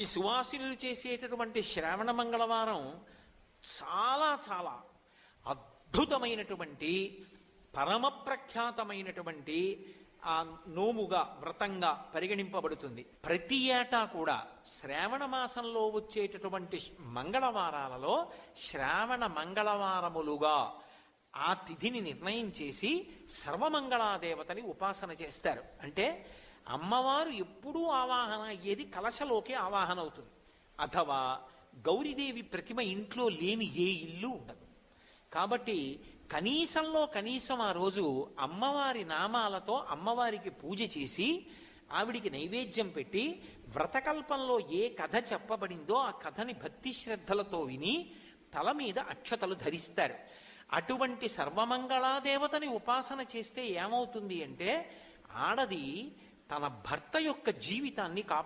ఈ సువాసినులు చేసేటటువంటి శ్రావణ మంగళవారం చాలా చాలా అద్భుతమైనటువంటి పరమ ప్రఖ్యాతమైనటువంటి ఆ నోముగా వ్రతంగా పరిగణింపబడుతుంది. ప్రతి ఏటా కూడా శ్రావణ మాసంలో వచ్చేటటువంటి మంగళవారాలలో శ్రావణ మంగళవారములుగా ఆ తిథిని నిర్ణయం చేసి సర్వమంగళాదేవతని ఉపాసన చేస్తారు. అంటే అమ్మవారు ఎప్పుడూ ఆవాహన అయ్యేది కలశలోకి ఆవాహన అవుతుంది. అథవా గౌరీదేవి ప్రతిమ ఇంట్లో లేని ఏ ఇల్లు ఉండదు. కాబట్టి కనీసంలో కనీసం ఆ రోజు అమ్మవారి నామాలతో అమ్మవారికి పూజ చేసి ఆవిడికి నైవేద్యం పెట్టి వ్రతకల్పంలో ఏ కథ చెప్పబడిందో ఆ కథని భక్తి శ్రద్ధలతో విని తల మీద అక్షతలు ధరిస్తారు. అటువంటి సర్వమంగళాదేవతని ఉపాసన చేస్తే ఏమవుతుంది అంటే ఆడది తన భర్త యొక్క జీవితాన్ని కాపాడు